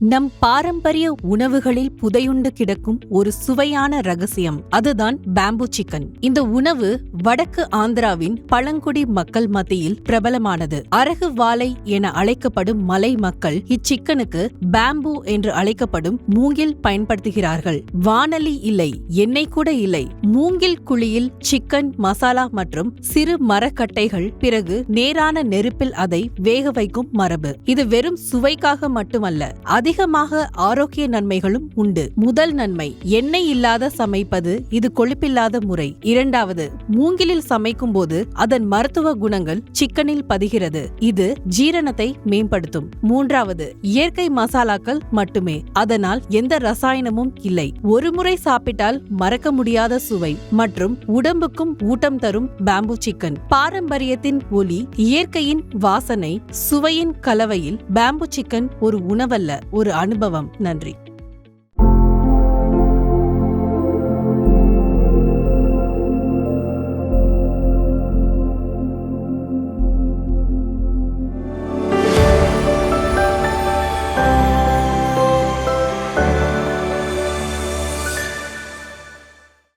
நம் பாரம்பரிய உணவுகளில் புதையுண்டு கிடக்கும் ஒரு சுவையான ரகசியம் அதுதான் பேம்பு சிக்கன் இந்த உணவு வடக்கு ஆந்திராவின் பழங்குடி மக்கள் மத்தியில் பிரபலமானது. அரகு வாழை என அழைக்கப்படும் மலை மக்கள் இச்சிக்கனுக்கு பேம்பு என்று அழைக்கப்படும் மூங்கில் பயன்படுத்துகிறார்கள். வானலி இல்லை எண்ணெய் கூட இல்லை. மூங்கில் குழியில் சிக்கன் மசாலா மற்றும் சிறு மரக்கட்டைகள் பிறகு நேரான நெருப்பில் அதை வேக வைக்கும் மரபு. இது வெறும் சுவைக்காக மட்டுமல்ல அதிகமாக ஆரோக்கிய நன்மைகளும் உண்டு. முதல் நன்மை எண்ணெய் இல்லாத சமைப்பது இது கொழுப்பில்லாத முறை. இரண்டாவது மூங்கிலில் சமைக்கும் போது அதன் மருத்துவ குணங்கள் சிக்கனில் பதிகிறது. இது ஜீரணத்தை மேம்படுத்தும். மூன்றாவது இயற்கை மசாலாக்கள் மட்டுமே. அதனால் எந்த ரசாயனமும் இல்லை. ஒரு முறை சாப்பிட்டால் மறக்க முடியாத சுவை. மற்றும் உடம்புக்கும் ஊட்டம் தரும் பேம்பு சிக்கன் பாரம்பரியத்தின் ஒலி இயற்கையின் வாசனை சுவையின் கலவையில் பேம்பு சிக்கன் ஒரு உணவல்ல. ஒரு அனுபவம். நன்றி.